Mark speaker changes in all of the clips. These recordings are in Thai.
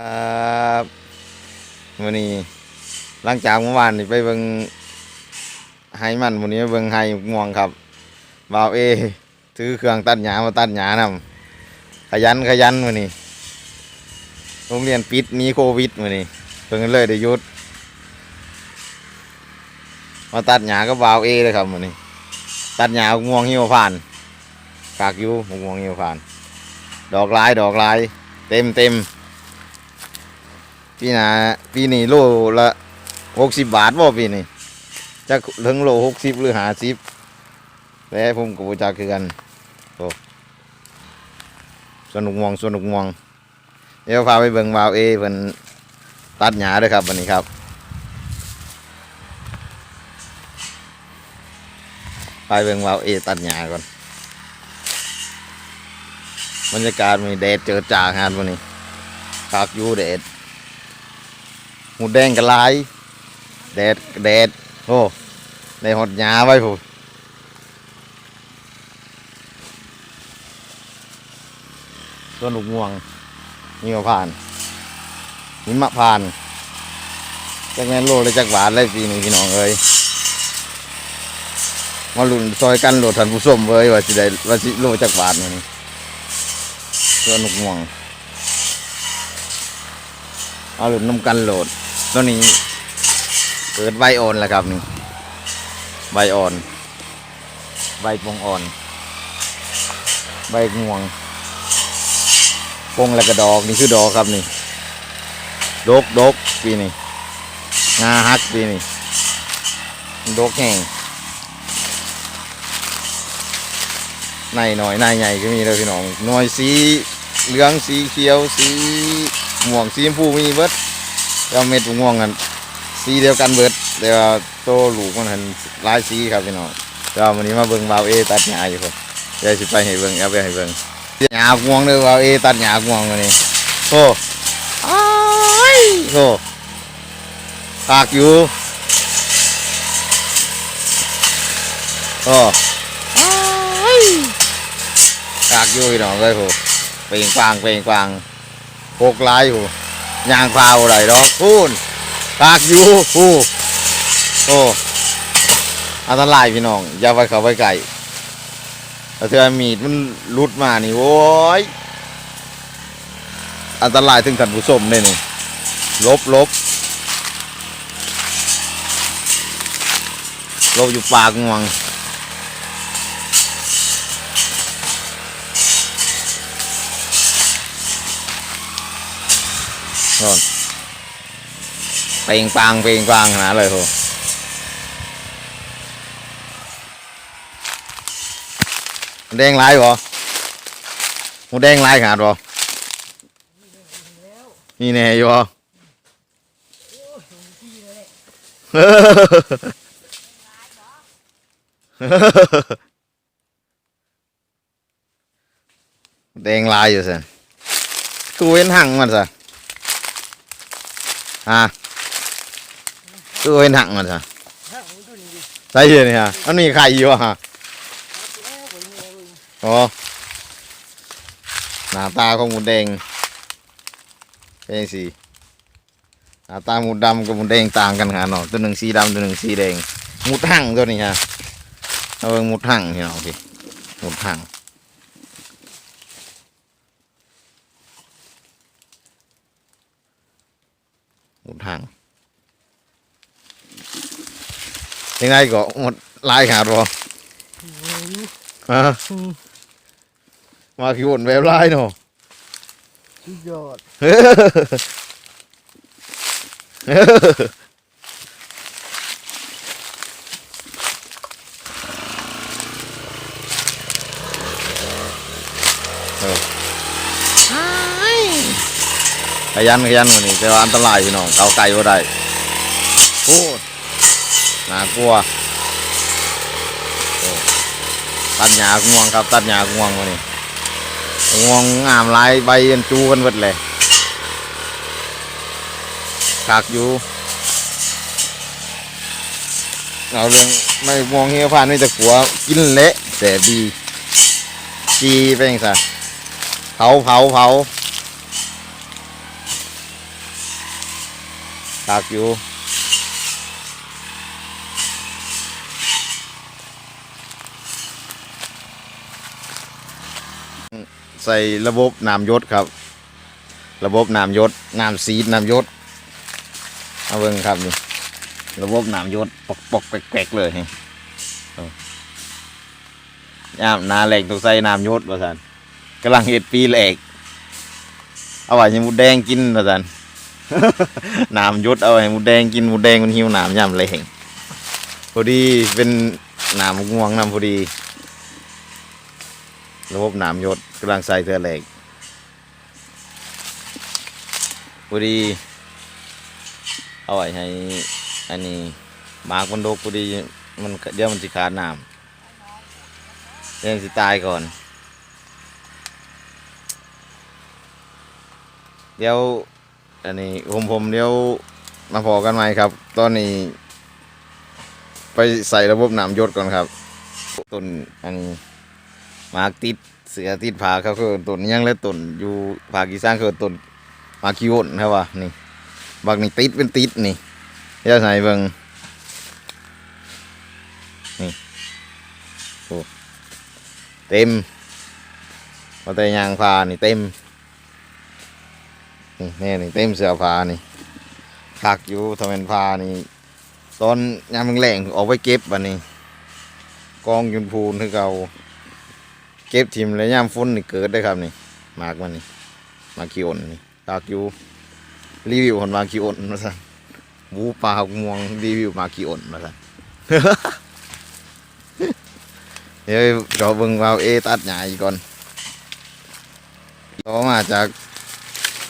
Speaker 1: ครับวันนี้หลังจากเมื่อวานนี่ไปเบิงไห้มันวันนี้เบิงไห้ง่วงครับบ่าวเอถือเครื่องตัดหญ้ามาตัดหญ้านำขยันขยันวันนี้โรงเรียนปิดหนี้โควิดวันนี้เพิ่งเลยได้ยุดมาตัดหญ้าก็บ่าวเอเลยครับวันนี้ ตัดหญ้าง่วงหิ้วผ่านกากอยู่ง่วงหิ้วผ่าน ดอกลายดอกลาย เต็มเต็ม ปีหนาปีนี้โลละหกสิบบาทบ่ปีนี้จะถึงโลหกสิบหรือหาสิบแต่ผมกูจะคือกันโอ้สนุกมองสนุกมอง เดี๋ยวพาไปเบิ่งวาวเอเพิ่นตัดหญ้าด้วยครับวันนี้ครับไปเบิ่งวาวเอตัดหญ้าก่อนบรรยากาศมีแดดเจิดจ้างานวันนี้คักอยู่แดด หมูแดงกับลาย แดดแดดโอ้ได้หดหยาไว้ผู้ต้นลูกม่วงนี่มะผ่านนี่มะผ่านจักแม่นโลเลยจักหวานเลยปีนี้พี่น้องเอ้ยมาหลุนซอยกันโหลดทันผู้ส้มเว้ยว่าสิได้ว่าสิโลจักหวานนี่ต้นลูกม่วงเอาหลุดน้ำกันโหลด ตัวนี้ เกิดใบอ่อนแล้วครับนี่ใบอ่อน ใบปงอ่อน ใบงวงปงแล้วก็ดอกนี่คือดอกครับนี่ดกดกปีนี้งาฮักปีนี้ดกแห้งในหน่อยในใหญ่ก็มีเลยพี่น้องหน่อยสีเหลืองสีเขียวสีม่วงสีชมพูมีเบิด แล้วเม็ดม่วงกันสีเดียวกันเบิดแต่ว่าโตลูกมันเห็นหลายสีครับพี่น้องแล้ววันนี้มาเบิ่งบาวเอตัดหญ้าอยู่ครับเดี๋ยวสิไปให้เบิ่งเอาไปให้เบิ่งหญ้าม่วงเด้อบาวเอตัดหญ้าม่วงวันนี้โอ้อ้ายโอ้ปากอยู่โอ้อ้ายปากอยู่พี่น้องเลยโหเปล่งปลางเปล่งปลางโคกลายอ ยางพาวอะไรดอกพูนปากอยู่พูโอ้อันตรายพี่น้อง อย่าไปเขาไปไก่ถ้าเธอมีดมันหลุดมานี่โว้ยอันตรายถึงท่านผู้ชมเลยนี่ลบลบลบอยู่ปากงวง น่นเปลงปางเปลงปางขนาดเลยโหแดงลายบ่หมูแดงลายขนาดบ่นี่แน่อยู่บ่แดงลายอยู่สิกูเห็นหั่งมันสิฮะตัวเป็นหักมันซะ ใช่เลยฮะมันมีไข่อยู่อะฮะโอ้หน้าตาของหมูแดงเป็นสีหน้าตาหมูดำกับหมูแดงต่างกันขนาดเนาะตัวหนึ่งสีดำตัวหนึ่งสีแดงหมุดหั่งตัวนี้ฮะเอาเบิ่งหมุดหั่งพี่น้องพี่หมุดหั่งหมุดหั่ง ยังไงก็หมดลายขาดบ่ฮะมาขี้วนแบบลายเนาะ
Speaker 2: สุดยอด
Speaker 1: ขยันขยันกว่านี้แต่ว่าอันตรายพี่น้องเกาไก่บ่ได้โอ้ นากลัวตัดหญ้าง่วงครับตัดหญ้าง่วงวันนี้ง่วงงามลายใบยันจูกันเบิดเลยขากอยู่เอาเรื่องไม่มองเฮียผ่านนี่จะขัวกินเละแต่ดีจีเป็นไงซะเผาเผาเผาตากอยู่ ใส่ระบบน้ำยศครับ ระบบน้ำยศน้ำซีดน้ำยศเอาเบิ่งครับนี่ระบบน้ำยศปอกปอกแกรกๆเลยนี่เอาย่ามนาแหลกต้องใส่น้ำยศว่าสันกำลังเห็ดปีแหลกเอาไว้ให้หมูแดงกินว่าสันน้ำยศเอาไว้ให้หมูแดงกินหมูแดงมันหิวน้ำย่ำแหลงพอดีเป็นน้ำง่วงน้ำพอดี ระบบน้ำยศกำลังใส่เธอแหลกพอดี เอาไว้ให้ อันนี้หมากมันโดกพอดี มันเดี๋ยวมันสิขาดน้ำเดี๋ยวสิตายก่อน เดี๋ยว อันนี้ผมผมเดี๋ยวมาพอกันใหมครับ ตอนนี้ ไปใส่ระบบน้ำยศก่อนครับต้นอันนี้ หมากติดเสือติดผาเขาคือต้นยังและต้นอยู่ภาคอีสานคือต้นมากคิโอนครับว่านี่บักนี่ติดเป็นติดนี่เดี๋ยวใส่เบิ่งนี่โอ้เต็มมาแต่ยางพานี่เต็มนี่แน่นี่เต็มเสือผานี่คักอยู่ทำเป็นผานี่ตอนยามแรงออกไปเก็บบันนี้กองยุนพูนคือเก่า เก็บทิมแล้วยามฝนนี่เกิดได้ครับนี่มากมันนี่มาขี้อ่อนนี่คักอยู่รีวิวคนมาคีอ่อนมาสั่นหมูปลาหกมวงรีวิวมาคีอ่อนมาสั่นเดี๋ยวเราเบิ่งวาวเอตัดใหญ้าอีกก่อนต่อมาจาก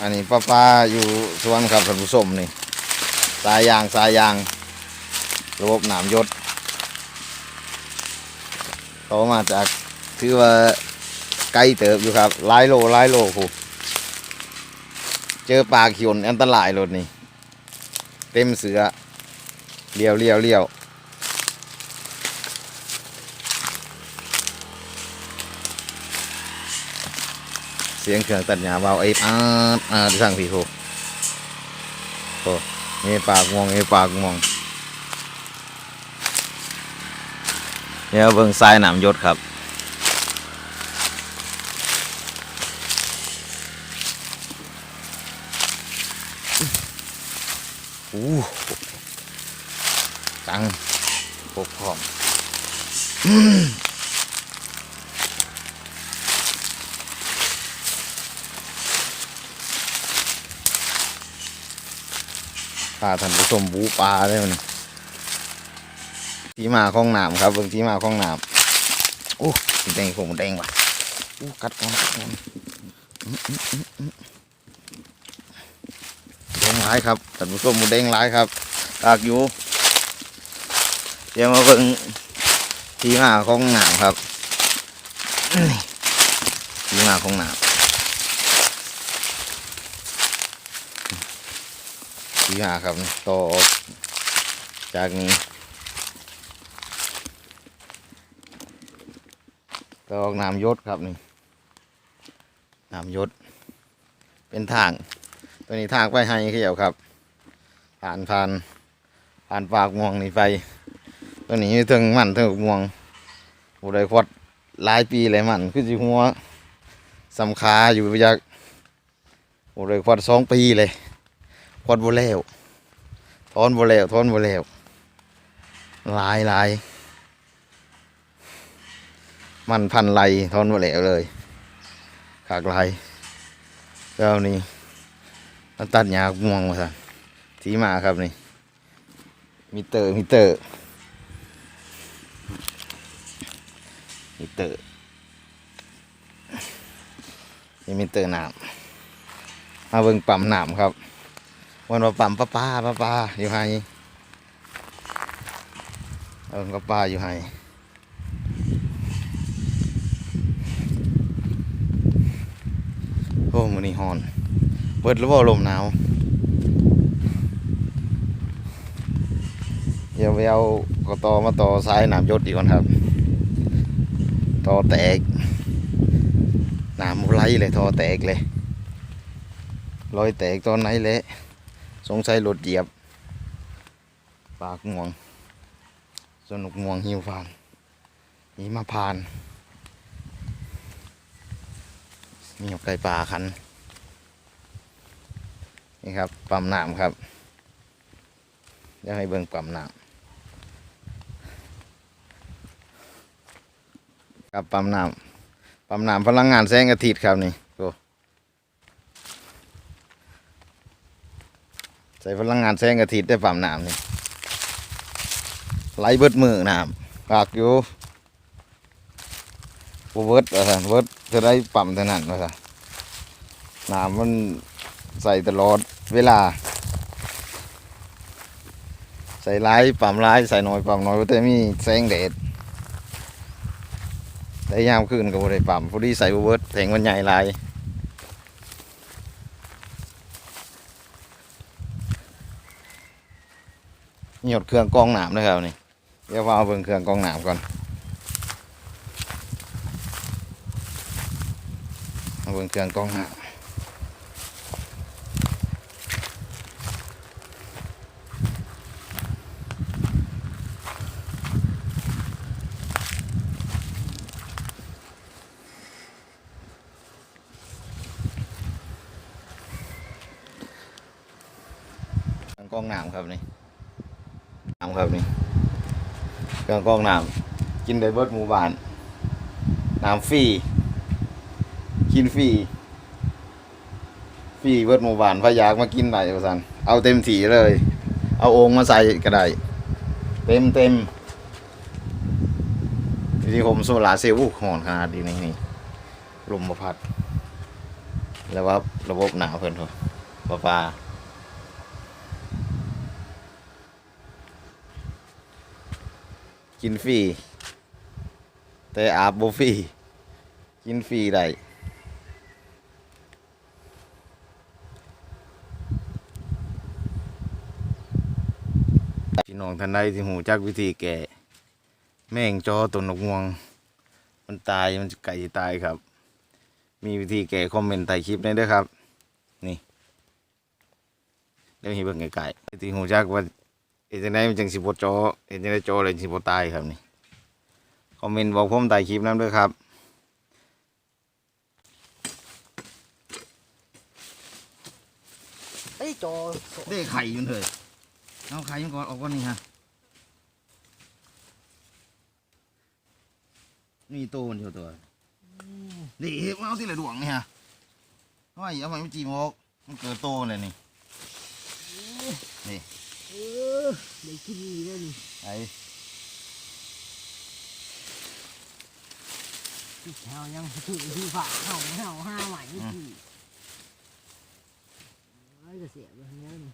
Speaker 1: อันนี้ป้าป้าอยู่สวนครับท่านผู้ชมนี่สายยางสายยาง ระบบหนามยศต่อมาจาก ถือว่าไกลเติบอยู่ครับหลายโลหลายโลผูเจอปลาขียนอันตรายรถนี่เต็มเสือเลี้ยวเลี้ยวเลี้ยวเสียงเครื่องตัดหญ้าเบาไอ้อาดอาดสั่งพี่โคโอ้นี่ปากมองนี่ปากมองเดี๋ยเบิ่งทรายหนามยศครับ ตังปกพร้อมพาท่านผู้ชมบูปลาได้มันที่มาของหนามครับเบิ่งที่มาของหนามโอ้แดงผมแดงว่ะอู้กัดก่อนกัดก่อนอื้ออื้ออื้ออื้อแด งร้ายครับท่านผู้ชมหมูแดงร้ายครับตากอยู่เดี๋ยวมาเบิ่งที่มาของหนามครับนี่ที่มาของหนามที่มาครับต่อกจากนี้ต่อออกน้ำยศครับนี่น้ำยศเป็นทาง ตัวนี้ทางไปให้เขียวครับ ผ่านผ่านผ่านปากม่วงนี่ไป ตัวนี้ถึงมันถึงม่วงผู้ใดควัดหลายปีเลยมันคือสิหัวสำคาอยู่ไปจากผู้ใดควัดสองปีเลยควัดบ่แล้วทอนบ่แล้วทอนบ่แล้วหลายหลายมันพันไหลทอนบ่แล้วเลยขากไหลเจ้านี่ มันตัดหญ้าม่วงมาสั่นทีมาครับนี่ มิเตอร์มิเตอร์มิเตอร์นี่มิเตอร์น้ำมาเบิ่งปั๊มน้ำครับวันว่าปั๊มป้าป้าป้าป้าอยู่ไห้เอิ้นป้าป้าอยู่ไห้โอ้มันนี่ฮอน เปิดหรือว่าลมหนาวเดี๋ยวไปเอากระตอมาต่อสายหนามยศดีก่อนครับต่อแตกหนามไหลเลยทอแตกเลยรอยแตกตอนไหนเละสงสัยรถเหยียบ ปากง่วง สนุกง่วงหิวฟานนี่มาพานมีหยกไก่ป่าคัน นี่ครับปั๊มน้ำครับเดี๋ยวให้เบิ่งปั๊มน้ำครับปั๊มน้ำปั๊มน้ำพลังงานแสงอาทิตย์ครับนี่โอ้ใส่พลังงานแสงอาทิตย์ได้ปั๊มน้ำนี่ไหลเบิดมือน้ำปากอยู่บ่เบิดว่าซั่นเบิดจะได้ปั๊มเท่านั้นว่าซั่นน้ำมัน ใส่ตลอดเวลา ใส่ร้ายปั๊มร้ายใส่น้อยปั๊มน้อยแต่มีแสงแดดได้ยามขึ้นก็บ่ได้ปั๊มพอดีใส่บเบิดแสงมันใหญ่ลายหยดเครื่องกองหน้ำนะครับนี่เดี๋ยวว่าเอาเบิ่งเครื่องกองหน้ำก่อนเอาเบิ่งเครื่องกองน้ำเกองน้ำครับนี่น้ำครับนี่เครื่องกองน้ำกินได้เบิดหมู่บ้านน้ำฟรีกินฟรีฟรีเบิดหมู่บ้านพะยากมากินได้ประสันเอาเต็มที่เลย เอาโอ่งมาใส่ก็ได้เต็มเต็มที่ผมโซลาเซลล์หอนขนาดนี้นี่นี่ลมมาพัด แล้วว่าระบบหนาวเพิ่นเถอะปลาปลา กินฟรีแต่อาบบ่ฟรีกินฟรีได้พี่น้องท่านใดที่หูจักวิธีแก่ แม่งจอต้นนกงวง มันตายมันไก่ตายครับ มีวิธีแก่คอมเมนต์ใต้คลิปนี้ด้วยครับ นี่เดี๋ยวให้เบิ่งไก่ที่หูจักว่า เห็นจังไดมันจังสิบจอเห็นจังไดจอเลยสิบตายครับนี่คอมเมนต์บอกผมใต้คลิปนั้นด้วยครับ
Speaker 2: ไอ้ยจอ
Speaker 1: ได้ไข่อยุ่นเถอะเอาไข่มันก่อนออกก่อนนี่ฮะนี่โตมันเท่าตัวนี่มาเอาที่ไหนดวงนี่ฮะว่าเอาไปไม่จีมอกมันเกิดโตเลยนี่
Speaker 2: เออได้กินนี่เลยนี่
Speaker 1: ไอ้
Speaker 2: ที่เฮายังถือที่ฝาเฮาเฮาห้าใหม่นี่คือไอ้จะเสียแบบนี้นี่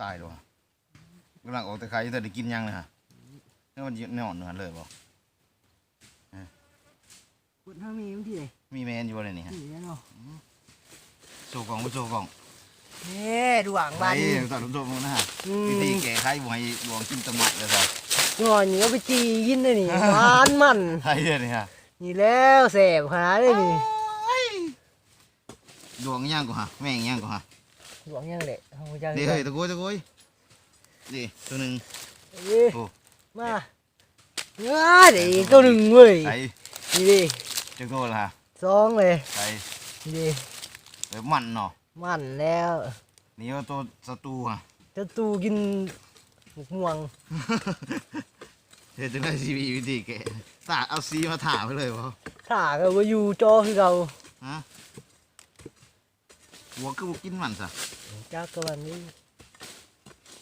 Speaker 1: ตายด้วยกำลังออกแต่ไข่แต่ได้กินยังเลยฮะนี่มันนอนอยู่หันเลยบอก
Speaker 2: กดห้ามีมันที่ไหน
Speaker 1: มีแมนอยู่เลยนี่ฮะ
Speaker 2: ที่นั่นเนาะ
Speaker 1: โชว์กล่องไปโชว์กล่อง
Speaker 2: เฮ้ดวง
Speaker 1: ไป
Speaker 2: บ้าน
Speaker 1: ตัดลูกโดมนะฮะ
Speaker 2: อืม
Speaker 1: วิธีแก้ไขบ่ให้ดวงกินตะมัดเลยครับ
Speaker 2: งอนนี่ก็ไปจีกินเลยนี่ หวานมัน
Speaker 1: ไทยเลยนี่ฮะ
Speaker 2: นี่แล้วแสบขนาดเลยนี่
Speaker 1: ดวงย่างกูฮะแม่งย่างกูฮะ
Speaker 2: ดวงยังแหละเฮาจะ
Speaker 1: นี่เฮ้ยตะโกยตะโกยนี่ตัวหนึ่ง
Speaker 2: เอ้ย
Speaker 1: โอ้
Speaker 2: มาว้าเดี๋ยวอีกตัวหนึ่งเว้ย
Speaker 1: ไทย
Speaker 2: นี่ดิ
Speaker 1: จังโตละฮะ
Speaker 2: สองเลย
Speaker 1: ไทย
Speaker 2: นี่ดิ
Speaker 1: แบบมันเนาะ
Speaker 2: มันแล้ว
Speaker 1: นี่เอาตัวศัตรูฮะ
Speaker 2: จะตูกินหมกม่วง
Speaker 1: เฮ็ดจังได๋สิมีวิธีแก้ตากเอาซีมาถาไปเลยบ่
Speaker 2: ถ้าก็ว่าอยู่จอคือเรา
Speaker 1: ฮะหัวคือบ่กินมันซะ
Speaker 2: จักกวันนี้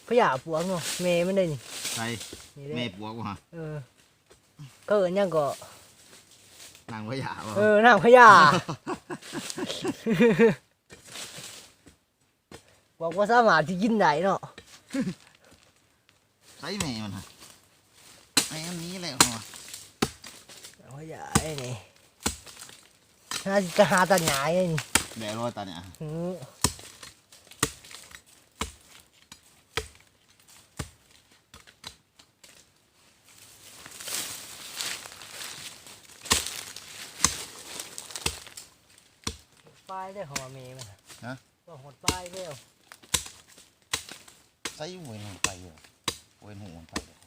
Speaker 2: พยาปวงเนาะเมมันได้นี่
Speaker 1: ไทย
Speaker 2: นี่
Speaker 1: แม่
Speaker 2: เด้
Speaker 1: ปัวกูฮะ
Speaker 2: เออก็เอิ้นหยังก็
Speaker 1: นางพญาบ่
Speaker 2: เออน้ำพยา บอกว่าสามารถที่กินได้เนาะ
Speaker 1: ใส่แม่มันฮะแม่มันหนี้แหละฮะ
Speaker 2: น้ำพยาไอ้นี่น่าจะหาตันหยายไอ้นี่
Speaker 1: แบะรอยตาเนี่ย
Speaker 2: อือป้ายได้หอเมมัน
Speaker 1: ฮะ
Speaker 2: ก็หดป้ายเร็ว
Speaker 1: ใส่ไว้ลงไปอยู่เว้นหูมันไปเลย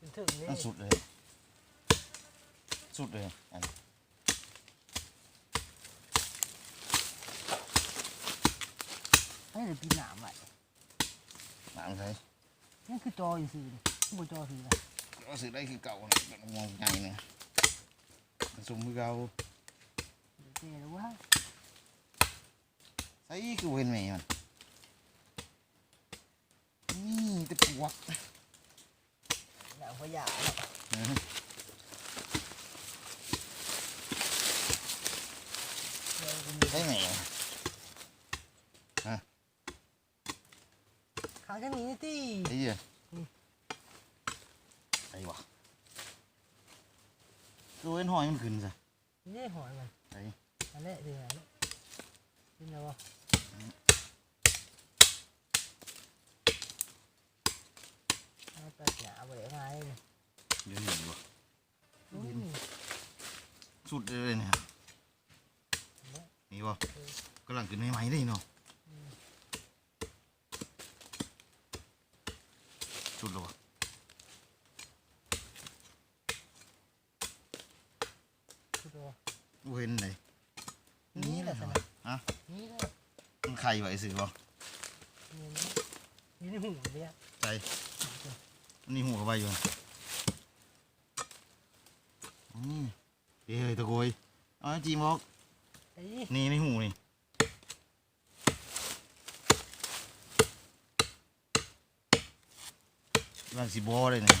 Speaker 2: ถึงถึงนี่
Speaker 1: มันสุดเลย สุดเลยอัน
Speaker 2: ให้เดี๋ยวปีหนามไว้
Speaker 1: หนังใช่
Speaker 2: นี่คือจออยู่ซื่อนี่บ่จอซื่อนะ
Speaker 1: ก็ซื้อได้คือเก่าเนี่ยเป็นมองใหญ่เนี่ยมันสมมือเก่า
Speaker 2: เดี๋ยวเจ๊แล้วว่า
Speaker 1: ใส่คือเว้นแม่มัน นี่ตะปวก
Speaker 2: หนังพยาเนาะ
Speaker 1: อืม
Speaker 2: เดี๋ยวกูมี
Speaker 1: ใส่แม่
Speaker 2: ขาจะมีนี่ตี้
Speaker 1: ไอ้เหี้ย
Speaker 2: อืม
Speaker 1: ไอ้วะตัวเว้นหอยมันขึ้นซะ
Speaker 2: นี่หอยมัน
Speaker 1: ไอ้
Speaker 2: อันนี้ถึงไหนเนี่ยกินแล้วบ่เอา ตัดหนาไปยังไงเนี่ย
Speaker 1: เดี๋ยวเห็นวะ
Speaker 2: อืม
Speaker 1: สุดเลยเนี่ยนี่วะกำลังขึ้นใหม่ๆเลยเนาะสุดแล้ววะ
Speaker 2: คือตัว
Speaker 1: เว้นเลย
Speaker 2: นี่แหละสิ
Speaker 1: ฮะ
Speaker 2: นี่แหละ
Speaker 1: มันไข่ไว้สื่อบ่
Speaker 2: นี่นะอยู่ในหูเนี่ย
Speaker 1: ใจมั นนี่หัวเข้าไปอยู่อืมเฮ้ยตะโกยเอาจีมอก
Speaker 2: ไอ้
Speaker 1: นี่ในหูนี่มันสิบอเลยเนี่ย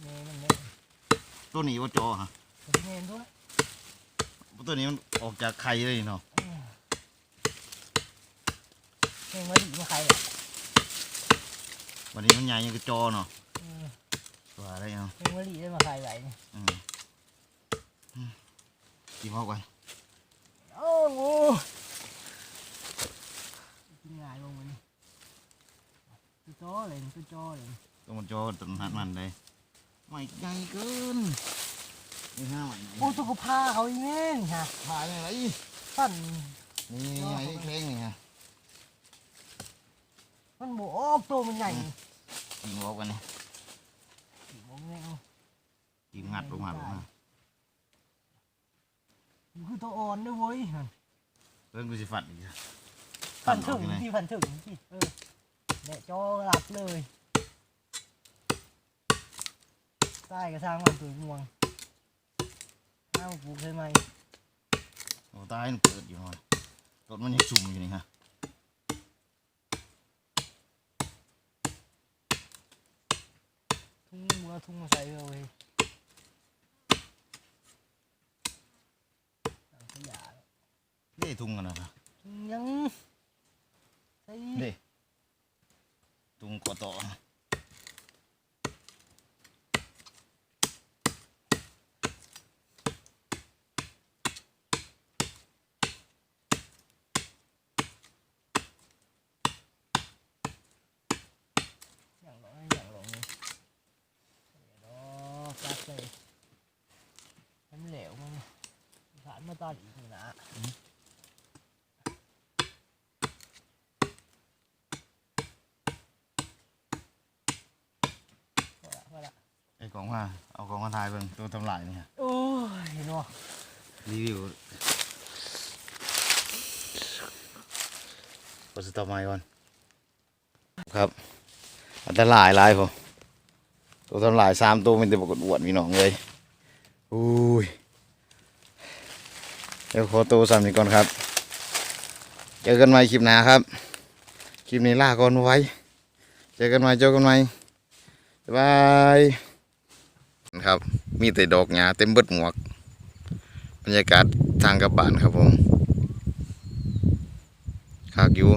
Speaker 2: เมนมันเนี่ย
Speaker 1: ตัวนี้ว่าจอฮะ
Speaker 2: เมนด้วย
Speaker 1: ตัวนี้มันออกจากไข่เลยเนาะ
Speaker 2: เมนมาดีมาใครอะ
Speaker 1: วันนี้มันใหญ่ยังกระจอเนาะ
Speaker 2: อืม
Speaker 1: ตัวอะไรเนาะ
Speaker 2: เมนมาดีได้มาใครไหวเนี่ย
Speaker 1: อืมอืมจีมอกไว้
Speaker 2: โอ้โหกินง่ายลงมันนี่ตัวโตเลยตัวโตเลย
Speaker 1: ตัวมันจอตัวมันหัดมันเลยไม่ใหญ่เกินนี่ห้าใหม่
Speaker 2: โอ้ตัวกูพาเขาอีเมนฮะ
Speaker 1: ผ่านอะไร
Speaker 2: สั่น
Speaker 1: นี่ไอ้เคร่งนี่ฮะ
Speaker 2: มันบออกตัวมันใหญ่
Speaker 1: จีมอกกันนี่
Speaker 2: ผมเนี่ยเอา
Speaker 1: จีมงัดลงมาลงมา
Speaker 2: มันคือตัวอ่อนด้วยเว้ย
Speaker 1: เพิ่นกูสิฟัดอีกอะ
Speaker 2: พันถึง
Speaker 1: ออกยังไง
Speaker 2: ที่พันถึงที่เออเนี่ยจอหลับเลยใต้กระซังมันตัวม่วงน้าปูใช่ไหม
Speaker 1: โอ้ตายมันเปิดอยู่หน่อยรถมันยังสุ่มอยู่นี่ฮะ
Speaker 2: ทุ่งมือทุ่งมาใส่เลยถังขยะ
Speaker 1: เด้ทุ่งกันนะ
Speaker 2: ทุ่งยังใส่
Speaker 1: เด้ทุ่งกอต่อ
Speaker 2: อย่างหลงอย่างหลงนี่เดี๋ยวรอกัดเลยน้ำเหลวมันผ่านมาต อนอีกนี่นะพอละพอละ
Speaker 1: ไอ้กองว่าเอากองมาทายเบิ่งตัวทำลายนี่ฮะ
Speaker 2: โอ้ยเห็นบ่
Speaker 1: รีวิวกดสต็อปไมค์ก่อนครับอันตรายหลายผมตัวทำลายสามตัวมันจะปรากฏอวดพี่น้องเลยอุ้ย เดี๋ยวขอตัวสามนี้ก่อนครับ เจอกันใหม่คลิปหน้าครับ คลิปนี้ลาก่อนไว้ เจอกันใหม่เจอกันใหม่บ๊ายบายครับ มีแต่ดอกหญ้าเต็มเบิดหมวก บรรยากาศทางกลับบ้านครับผมขากอยู่